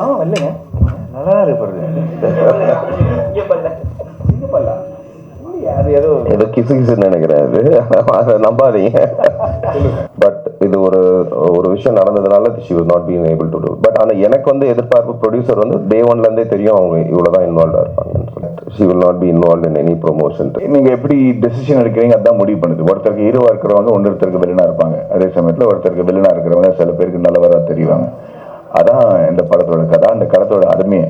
ஆ இல்லைங்க. நல்லா இருக்கு அது ஏதோ ஏதோ கிசு கிசுன்னு நினைக்கிறேன் அது. அதை நம்பாதீங்க. பட் இது ஒரு ஒரு விஷயம் நடந்ததுனால she was not being able to do but ஆனால் எனக்கு வந்து எதிர்பார்ப்பு ப்ரொடியூசர் வந்து டே ஒன்லேருந்தே தெரியும் அவங்க இவ்வளோ தான் இன்வால்வாக இருப்பாங்கன்னு சொல்லிட்டு. She will not be involve in any promotion நீங்க எப்படி டெசிஷன் எடுக்கிறீங்க? அதான் முடிவு பண்ணுது. ஒருத்தருக்கு ஹீரோவா இருக்கிறவங்க ஒருத்தருக்கு வில்லனா இருப்பாங்க. அதே சமயத்துல ஒருத்தருக்கு வில்லனா இருக்கிறவங்க சில பேருக்கு நல்லவரா தெரிவாங்க. அதான் இந்த படத்தோட கதை அந்த கடத்தோட அருமையை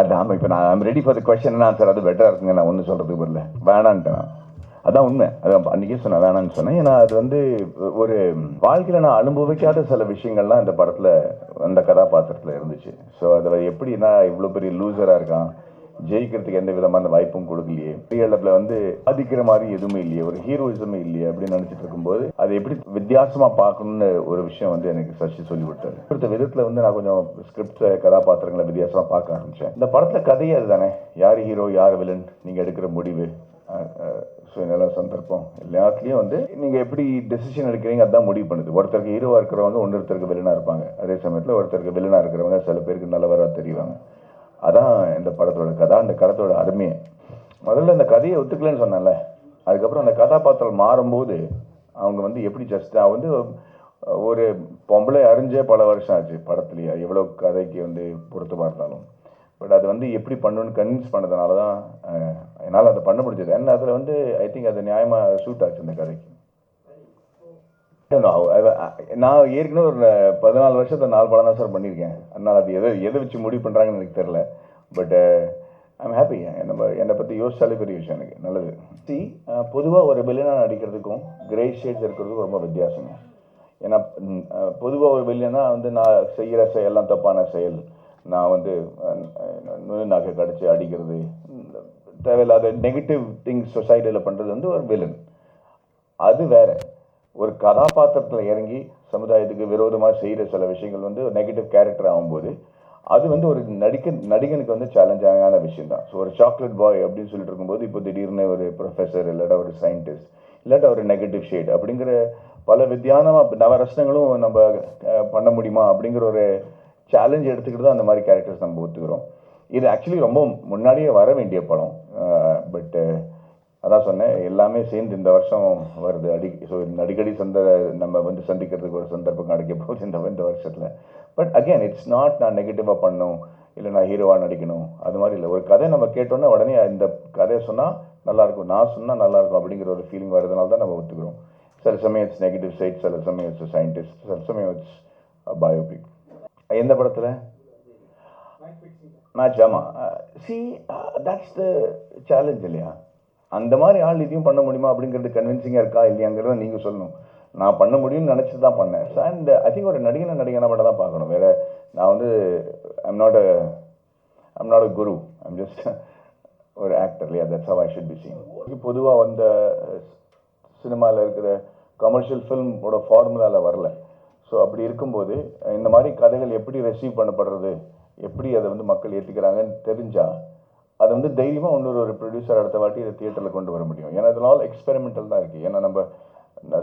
அதான் இப்போ நான் I'm ready for the question answer அது பெட்டராக இருக்குங்க. நான் ஒன்றும் சொல்கிறதுக்கு வரல வேணான்ட்டேன் நான். அதான் உண்மை. அதான் அன்றைக்கே சொன்னேன் வேணான்னு சொன்னேன். ஏன்னா அது வந்து ஒரு வாழ்க்கையில் நான் அனுபவிக்காத சில விஷயங்கள்லாம் இந்த படத்தில் அந்த கதாபாத்திரத்தில் இருந்துச்சு. ஸோ அதில் எப்படின்னா இவ்வளோ பெரிய லூசராக இருக்கான்? ஜெயிக்கிறதுக்கு எந்த விதமான வாய்ப்பும் கொடுக்கலையே. ரியலில் வந்து பாதிக்கிற மாதிரி எதுவுமே இல்லையே. ஒரு ஹீரோயிசமே இல்லையே அப்படின்னு நினச்சிட்டு இருக்கும்போது அதை எப்படி வித்தியாசமா பார்க்கணும்னு ஒரு விஷயம் வந்து எனக்கு சசி சொல்லி கொடுத்தாரு அடுத்த விதத்தில் வந்து நான் கொஞ்சம் ஸ்கிரிப்ட் கதாபாத்திரங்களை வித்தியாசமா பார்க்க ஆரம்பிச்சேன். இந்த படத்துல கதையே அதுதானே. யார் ஹீரோ யார் வில்லன் நீங்க எடுக்கிற முடிவு. சூழ்நிலை சந்தர்ப்பம். எல்லாத்துலேயும் வந்து நீங்கள் எப்படி டெசிஷன் எடுக்கிறீங்க அதான் முடிவு பண்ணுது. ஒருத்தருக்கு ஹீரோவாக இருக்கிறவங்க ஒருத்தருக்கு வில்லனாக இருப்பாங்க. அதே சமயத்தில் ஒருத்தருக்கு வில்லனாக இருக்கிறவங்க சில பேருக்கு நல்லவராக தெரிவாங்க. அதான் இந்த படத்தோட கதை அந்த கதத்தோட அருமையை. முதல்ல இந்த கதையை ஒத்துக்கலன்னு சொன்னேன்ல. அதுக்கப்புறம் அந்த கதாபாத்திரம் மாறும்போது அவங்க வந்து எப்படி ஜஸ்ட் நான் வந்து ஒரு பொம்பளை அறிஞ்சே பல வருஷம் ஆச்சு படத்துலேயே. எவ்வளோ கதைக்கு வந்து பொருத்தமாக இருந்தாலும். பட் அது வந்து எப்படி பண்ணணும்னு கன்வின்ஸ் பண்ணதுனால தான் என்னால் அதை பண்ண முடிஞ்சது. ஏன்னா அதில் வந்து ஐ திங்க் அது நியாயமாக சூட் ஆச்சு அந்த கதைக்கு. நான் ஏற்கனவே ஒரு பதினாலு வருஷத்தை நாலு படம் தான் சார் பண்ணியிருக்கேன். அதனால் அது எதை எதை வச்சு முடிவு பண்ணுறாங்கன்னு எனக்கு தெரில பட் ஐம் ஹாப்பி நம்ம என்னை பற்றி யோசிச்சாலே பெரிய விஷயம் எனக்கு. நல்லது. சி பொதுவாக ஒரு வில்லனாக நடிக்கிறதுக்கும் கிரே ஷேட்ஸ் இருக்கிறதுக்கும் ரொம்ப வித்தியாசங்க. ஏன்னா பொதுவாக ஒரு வில்லனா வந்து நான் செய்கிற செயல்லாம் தப்பான செயல். நான் வந்து நுழு நகை கடிச்சு அடிக்கிறது. தேவையில்லாத நெகட்டிவ் திங்ஸ் சொசைட்டியில் பண்ணுறது வந்து ஒரு வில்லன் அது வேற. ஒரு கதாபாத்திரத்தில் இறங்கி சமுதாயத்துக்கு விரோதமாக செய்கிற சில விஷயங்கள் வந்து நெகட்டிவ் கேரக்டர் ஆகும்போது அது வந்து ஒரு நடிக்க நடிகனுக்கு வந்து சேலஞ்சான விஷயம் தான் ஸோ ஒரு சாக்லேட் பாய் அப்படின்னு சொல்லிட்டு இருக்கும்போது இப்போ திடீர்னு ஒரு ப்ரொஃபஸர் இல்லாட்டா ஒரு சயின்டிஸ்ட் இல்லாட்டா ஒரு நெகட்டிவ் ஷேட் அப்படிங்கிற பல வித்தியானமாக நவரசனங்களும் நம்ம பண்ண முடியுமா அப்படிங்கிற ஒரு சேலஞ்ச் எடுத்துக்கிட்டு தான் அந்த மாதிரி கேரக்டர்ஸ் நம்ம ஒத்துக்கிறோம். இது ஆக்சுவலி ரொம்ப முன்னாடியே வர வேண்டிய படம். பட்டு அதான் சொன்னேன் எல்லாமே சேர்ந்து இந்த வருஷம் வருது. அடி ஸோ அடிக்கடி சந்த நம்ம வந்து சந்திக்கிறதுக்கு ஒரு சந்தர்ப்பம் கிடைக்க போகுது இந்த இந்த வருஷத்தில். பட் அகைன் இட்ஸ் நாட் நான் நெகட்டிவாக பண்ணணும் இல்லை நான் ஹீரோவாக நடிக்கணும் அது மாதிரி இல்லை. ஒரு கதை நம்ம கேட்டோன்னே உடனே இந்த கதையை சொன்னால் நல்லாயிருக்கும் நான் சொன்னால் நல்லாயிருக்கும் அப்படிங்கிற ஒரு ஃபீலிங் வரதுனால தான் நம்ம ஒத்துக்கிறோம். சில சமயம் இட்ஸ் நெகட்டிவ் சைட் சில சமயம் இட்ஸ் சயின்டிஸ்ட் சில சமயம் இட்ஸ் பயோபிக் எந்த படத்தில்? மேட்ச் ஆமாம் சி தட்ஸ் த சேலஞ்ச் இல்லையா? அந்த மாதிரி ஆள் இதையும் பண்ண முடியுமா அப்படிங்கிறது கன்வின்சிங்காக இருக்கா இல்லையாங்கிறத நீங்கள் சொல்லணும். நான் பண்ண முடியும்னு நினச்சி தான் பண்ணேன். ஸோ அண்ட் ஐ திங்க் ஒரு நடிகனை நடிகனை மட்டும் தான் பார்க்கணும். வேறு நான் வந்து I'm not a I'm not a guru I'm just ஒரு ஆக்டர் இல்லையா that's how I should be seen பொதுவாக வந்த சினிமாவில் இருக்கிற கமர்ஷியல் ஃபில்மோட ஃபார்முலாவில் வரல. ஸோ அப்படி இருக்கும்போது இந்த மாதிரி கதைகள் எப்படி ரெசீவ் பண்ணப்படுறது? எப்படி அதை வந்து மக்கள் ஏற்றுக்கிறாங்கன்னு தெரிஞ்சால் அது வந்து தைரியமாக இன்னொரு ஒரு ப்ரொடியூசர் அடுத்த வாட்டி இதை தியேட்டரில் கொண்டு வர முடியும். ஏன்னா இதனால் ஆல் எக்ஸ்பெரிமெண்டல் தான் இருக்குது ஏன்னா நம்ம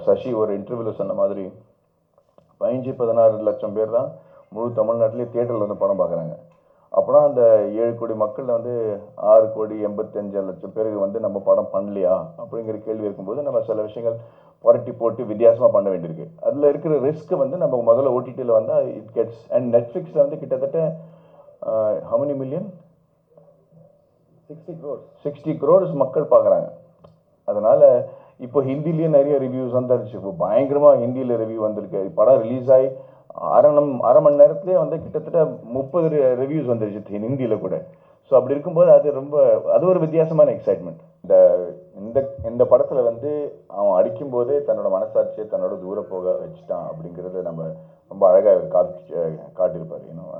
சசி ஒரு இன்டர்வியூவில் சொன்ன மாதிரி பதினஞ்சு பதினாறு லட்சம் பேர் தான் முழு தமிழ்நாட்டிலே தியேட்டரில் வந்து படம் பார்க்குறாங்க. அப்போனா அந்த ஏழு கோடி மக்களில் வந்து ஆறு கோடி எண்பத்தஞ்சு லட்சம் பேருக்கு வந்து நம்ம படம் பண்ணலையா அப்படிங்கிற கேள்வி இருக்கும்போது நம்ம சில விஷயங்கள் புரட்டி போட்டு வித்தியாசமாக பண்ண வேண்டியிருக்கு. அதில் இருக்கிற ரிஸ்க்கு வந்து நம்ம முதல்ல ஓடிடியில் வந்தால் இட் கெட்ஸ் அண்ட் நெட்ஃப்ளிக்ஸில் வந்து கிட்டத்தட்ட ஹவுனி million sixty crores sixty crores மக்கள் பார்க்குறாங்க. அதனால் இப்போ ஹிந்திலேயே நிறைய ரிவ்யூஸ் வந்துருச்சு. இப்போ பயங்கரமாக ஹிந்தியில் ரிவ்யூ வந்திருக்கு. படம் ரிலீஸ் ஆகி அரை நம் அரை மணி நேரத்துலேயே வந்து கிட்டத்தட்ட முப்பது ரிவ்யூஸ் வந்துருச்சு ஹிந்தியில் கூட. ஸோ அப்படி இருக்கும்போது அது ரொம்ப அது ஒரு வித்தியாசமான எக்ஸைட்மெண்ட் இந்த இந்த இந்த படத்தில் வந்து அவன் அடிக்கும்போதே தன்னோட மனசாட்சியை தன்னோட தூர போக வச்சுட்டான் அப்படிங்கிறத நம்ம ரொம்ப அழகாக காட்டி காட்டியிருப்பார். இன்னும்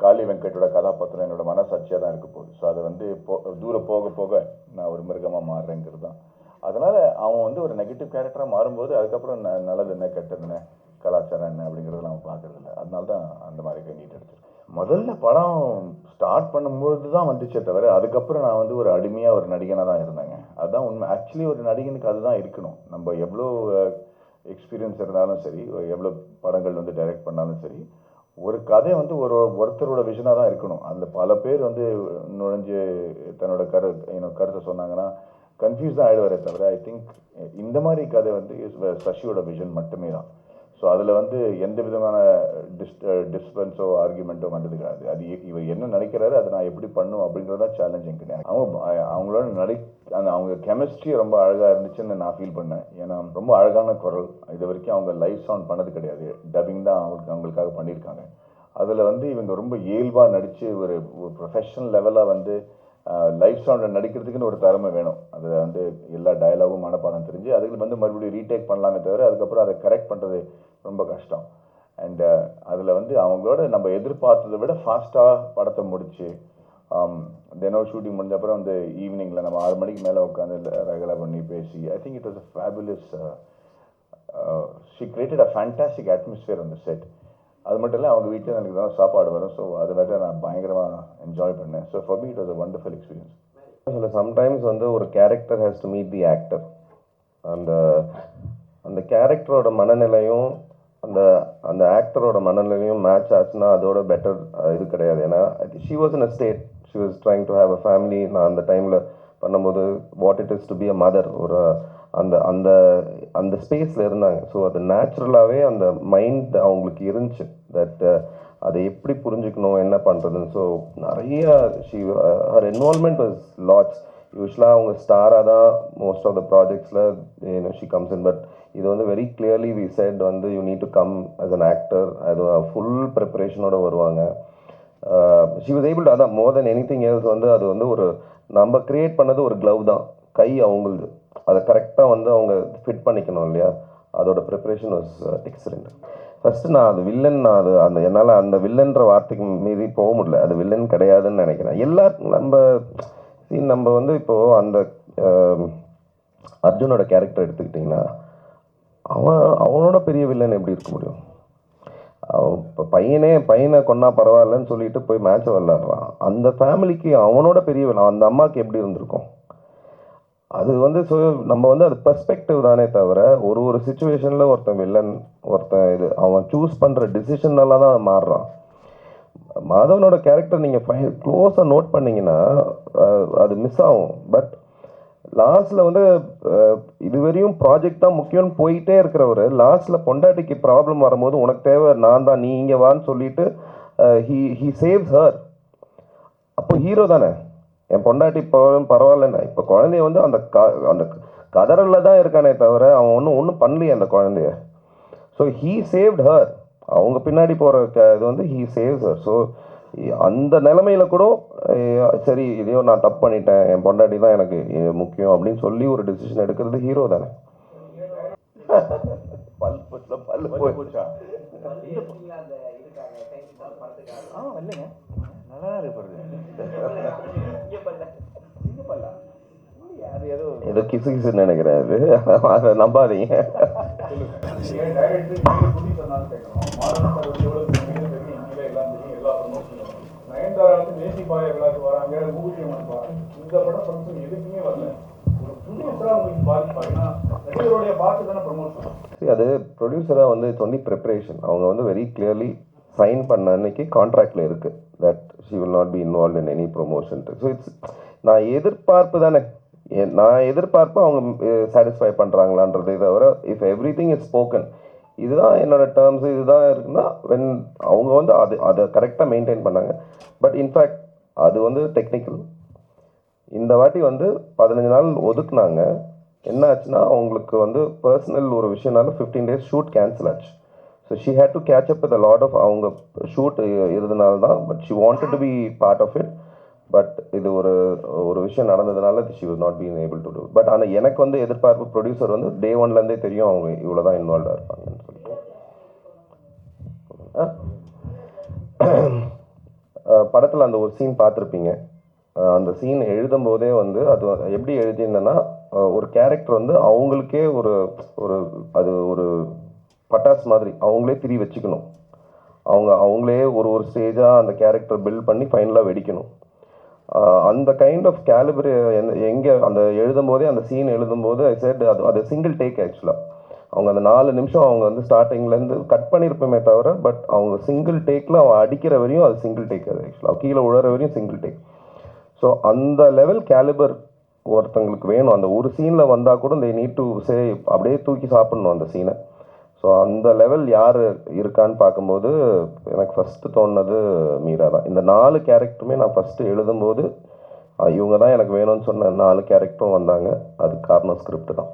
காளி வெங்கட்டோட கதாபாத்திரம் என்னோட மனசாட்சியாக தான் இருக்க போகுது. ஸோ அது வந்து போ தூரம் போக போக நான் ஒரு மிருகமாக மாறுறேங்கிறது தான். அதனால் அவன் வந்து ஒரு நெகட்டிவ் கேரக்டராக மாறும்போது அதுக்கப்புறம் ந- நல்லது என்ன கெட்டது என்ன கலாச்சாரம் என்ன அப்படிங்கிறத நம்ம பார்க்கறதில்ல. அதனால தான் அந்த மாதிரி கண்டிட்டு எடுத்துருக்கேன் முதல்ல படம் ஸ்டார்ட் பண்ணும்போது தான் வந்துச்சே தவிர அதுக்கப்புறம் நான் வந்து ஒரு அடிமையாக ஒரு நடிகனாக தான் இருந்தேங்க. அதுதான் உண்மை. ஆக்சுவலி ஒரு நடிகனுக்கு அதுதான் இருக்கணும். நம்ம எவ்வளோ எக்ஸ்பீரியன்ஸ் இருந்தாலும் சரி எவ்வளோ படங்கள் வந்து டைரக்ட் பண்ணாலும் சரி ஒரு கதை வந்து ஒரு ஒருத்தரோட விஷனாக தான் இருக்கணும். அதில் பல பேர் வந்து நுழைஞ்சு தன்னோட கரு என்னோட கருத்தை சொன்னாங்கன்னா கன்ஃபியூஸ் தான் ஆகிடுவாரே தவிர ஐ திங்க் இந்த மாதிரி கதை வந்து சசியோட விஷன் மட்டுமே தான். ஸோ அதில் வந்து எந்த விதமான டிஸ் டிஸ்பென்ஸோ ஆர்குமெண்ட்டோ வந்தது கிடையாது. அது இவர் என்ன நினைக்கிறாரு அதை நான் எப்படி பண்ணும் அப்படிங்கிறது தான் சேலஞ்சிங் கிடையாது. அவங்க அவங்களோட நடி அந்த அவங்க கெமிஸ்ட்ரி ரொம்ப அழகாக இருந்துச்சுன்னு நான் ஃபீல் பண்ணேன். ஏன்னா ரொம்ப அழகான குரல். இது வரைக்கும் அவங்க லைவ் சவுண்ட் பண்ணது கிடையாது. டப்பிங் தான் அவங்களுக்கு அவங்களுக்காக பண்ணியிருக்காங்க. அதில் வந்து இவங்க ரொம்ப இயல்பாக நடித்து ஒரு ஒரு ப்ரொஃபஷனல் லெவலாக வந்து லைவ் சவுண்டில் நடிக்கிறதுக்குன்னு ஒரு திறமை வேணும். அது வந்து எல்லா டயலாகும் மனப்பாடம் தெரிஞ்சு அதுக்கு வந்து மறுபடியும் ரீடேக் பண்ணலாமே தவிர அதுக்கப்புறம் அதை கரெக்ட் பண்ணுறது ரொம்ப கஷ்டம். அண்டு அதில் வந்து அவங்களோட நம்ம எதிர்பார்த்ததை விட ஃபாஸ்ட்டாக படத்தை முடிச்சு தினம் ஷூட்டிங் முடிஞ்ச அப்புறம் வந்து ஈவினிங்கில் நம்ம ஆறு மணிக்கு மேலே உட்காந்து ரெகுலர் பண்ணி பேசி I think it was a fabulous she created a fantastic atmosphere அந்த செட் அது மட்டும் இல்லை அவங்க வீட்டில் எனக்கு தான் சாப்பாடு வரும். ஸோ அதை விட நான் பயங்கரமாக என்ஜாய் பண்ணேன். So for me it was a wonderful experience சில சம்டைம்ஸ் வந்து ஒரு character has to meet the actor அந்த அந்த கேரக்டரோட மனநிலையும் அந்த அந்த ஆக்டரோட மனநிலையும் மேட்ச் ஆச்சுன்னா அதோட பெட்டர் இது கிடையாது. ஏன்னா she was in a state she was trying to have a family நான் அந்த டைமில் பண்ணும்போது what it is to be a mother ஒரு அந்த அந்த அந்த ஸ்பேஸில் இருந்தாங்க. ஸோ அது நேச்சுரலாகவே அந்த மைண்ட் அவங்களுக்கு இருந்துச்சு. தட் uh, அதை எப்படி புரிஞ்சுக்கணும் என்ன பண்ணுறதுன்னு ஸோ நிறைய she her involvement was lots யூஸ்வலாக அவங்க ஸ்டாராக தான் மோஸ்ட் ஆஃப் த ப்ராஜெக்ட்ஸில் ஷி கம்ஸ் இன் பட் இது வந்து வெரி கிளியர்லி வி செட் வந்து you need to come as an actor அது ஃபுல் ப்ரிப்பரேஷனோட வருவாங்க. ஷி வாஸ் ஏபிள் அதான் மோர் தென் எனி திங் எல்ஸ் வந்து அது வந்து ஒரு நம்ம கிரியேட் பண்ணது ஒரு க்ளவ் தான். கை அவங்களுது. அதை கரெக்டாக வந்து அவங்க ஃபிட் பண்ணிக்கணும் இல்லையா? அதோட ப்ரிப்பரேஷன் வாஸ் எக்ஸலண்ட் ஃபஸ்ட்டு நான் அது வில்லன் நான் அது அந்த என்னால் அந்த வில்லன்ற வார்த்தைக்கு மீறி போக முடியல. அது வில்லன் கிடையாதுன்னு நினைக்கிறேன். எல்லா நம்ம நம்ம வந்து இப்போது அந்த um, அர்ஜுனோட கேரக்டர் எடுத்துக்கிட்டிங்கன்னா அவன் அவனோட பெரிய வில்லன் எப்படி இருக்க முடியும்? இப்போ பையனே பையனை கொன்னா பரவாயில்லன்னு சொல்லிட்டு போய் மேட்சை விளாட்றான் அந்த ஃபேமிலிக்கு அவனோட பெரிய வில்லன் அந்த அம்மாவுக்கு எப்படி இருந்திருக்கும்? அது வந்து so நம்ம வந்து அது பெர்ஸ்பெக்டிவ் தானே தவிர ஒரு ஒரு சுச்சுவேஷனில் ஒருத்தன் வில்லன் ஒருத்தன் இது அவன் சூஸ் பண்ணுற டிசிஷனால தான் அது மாறுறான். மாதவனோட கேரக்டர் நீங்கள் ஃபை க்ளோஸாக நோட் பண்ணீங்கன்னா அது மிஸ் ஆகும். பட் லாஸ்ட்டில் வந்து இதுவரையும் ப்ராஜெக்ட் தான் முக்கியம்னு போயிட்டே இருக்கிறவர் லாஸ்ட்டில் பொண்டாட்டிக்கு ப்ராப்ளம் வரும்போது உனக்கு தேவை நான் தான் நீ இங்கே வான்னு சொல்லிட்டு ஹி ஹி சேவ்ஸ் ஹர் அப்போ ஹீரோ தானே? என் பொண்டாட்டி இப்போ பரவாயில்லண்ணா. இப்போ குழந்தைய வந்து அந்த க அந்த கதறில் தான் இருக்கானே தவிர அவன் ஒன்றும் ஒன்றும் பண்ணலையே அந்த குழந்தைய. ஸோ ஹீ சேவ்ட் ஹர் அவங்க பின்னாடி போகிற க இது வந்து ஹீ சேவ்ஸ் ஹர் ஸோ அந்த நிலமையில கூட சரி இதையோ நான் தப்பு பண்ணிட்டேன். என் பொண்டாட்டி தான் எனக்கு முக்கியம் அப்படின்னு சொல்லி ஒரு டிசிஷன் எடுக்கிறது ஹீரோ தானே. பல் பல் போய் போச்சா ஆ இல்லைங்க. நல்லா அது ஏதோ கிசு கிசுன்னு நினைக்கிறேன் அது அதை நம்பாதீங்க நயன்தாரா வந்து மேசி பாய விழாக்கு வராங்க மூர்த்தி அம்மன் வராங்க இந்த படம் ஃபங்க்ஷன் எதுக்குமே வரல ஒரு ப்ரொடியூசரா உங்களுக்கு பாதிப்பாங்கன்னா நடிகருடைய பார்த்து தானே ப்ரமோஷன் See, அது ப்ரொடியூசராக வந்து ஒன்லி ப்ரிப்பரேஷன் அவங்க வந்து வெரி கிளியர்லி சைன் பண்ண அன்னைக்கு கான்ட்ராக்டில் இருக்குது that she will not be involve in any promotion so it's நான் எதிர்பார்ப்பு தானே எ- நான் எதிர்பார்ப்பு அவங்க சாட்டிஸ்ஃபை பண்ணுறாங்களான்றதை தவிர if everything is spoken இதுதான் என்னோட டேர்ம்ஸ் இதுதான் இருக்குன்னா வென் அவங்க வந்து அது அதை கரெக்டாக மெயின்டைன் பண்ணாங்க. பட் இன்ஃபேக்ட் அது வந்து டெக்னிக்கல் இந்த வாட்டி வந்து பதினஞ்சு நாள் ஒதுக்குனாங்க. என்ன ஆச்சுன்னா அவங்களுக்கு வந்து பர்சனல் ஒரு விஷயம்னால ஃபிஃப்டீன் டேஸ் ஷூட் கேன்சல் ஆச்சு. So she had to catch up with lot of அவங்க ஷூட் இருந்தனால தான் but she wanted to be part of it but இது ஒரு ஒரு விஷயம் நடந்ததுனால she was not being able to do but ஆனால் எனக்கு வந்து எதிர்பார்ப்பு ப்ரொடியூசர் வந்து டே ஒன்லேருந்தே தெரியும் அவங்க இவ்வளோ தான் இன்வால்வாக இருப்பாங்கன்னு சொல்லி படத்தில் அந்த ஒரு சீன் பார்த்துருப்பீங்க. அந்த சீன் எழுதும் போதே வந்து அது எப்படி எழுதியிருந்தேன்னா ஒரு கேரக்டர் வந்து அவங்களுக்கே ஒரு ஒரு அது ஒரு பட்டாஸ் மாதிரி அவங்களே திரி வச்சுக்கணும். அவங்க அவங்களே ஒரு ஒரு ஸ்டேஜாக அந்த கேரக்டர் பில்ட் பண்ணி ஃபைனலாக வெடிக்கணும். அந்த கைண்ட் ஆஃப் கேலிபர் எங்கே அந்த எழுதும் போதே அந்த சீன் எழுதும்போது ஐ செட் அது அது சிங்கிள் டேக் ஆக்சுவலாக அவங்க அந்த நாலு நிமிஷம் அவங்க வந்து ஸ்டார்டிங்லேருந்து கட் பண்ணியிருப்போமே தவிர பட் அவங்க சிங்கிள் டேக்கில் அவன் அடிக்கிற வரையும் அது சிங்கிள் டேக் அது ஆக்சுவலாக கீழே உழற வரையும் சிங்கிள் டேக் ஸோ அந்த லெவல் கேலிபர் ஒருத்தங்களுக்கு வேணும். அந்த ஒரு சீனில் வந்தால் கூட இந்த நீட் டு சே அப்படியே தூக்கி சாப்பிடணும் அந்த சீனை ஸோ அந்த லெவல் யார் இருக்கான்னு பார்க்கும்போது எனக்கு ஃபஸ்ட்டு தோணுனது மீரா தான். இந்த நாலு கேரக்டருமே நான் ஃபஸ்ட்டு எழுதும்போது இவங்க தான் எனக்கு வேணும்னு சொன்ன நாலு கேரக்டரும் வந்தாங்க. அது காரணம் ஸ்கிரிப்ட் தான்.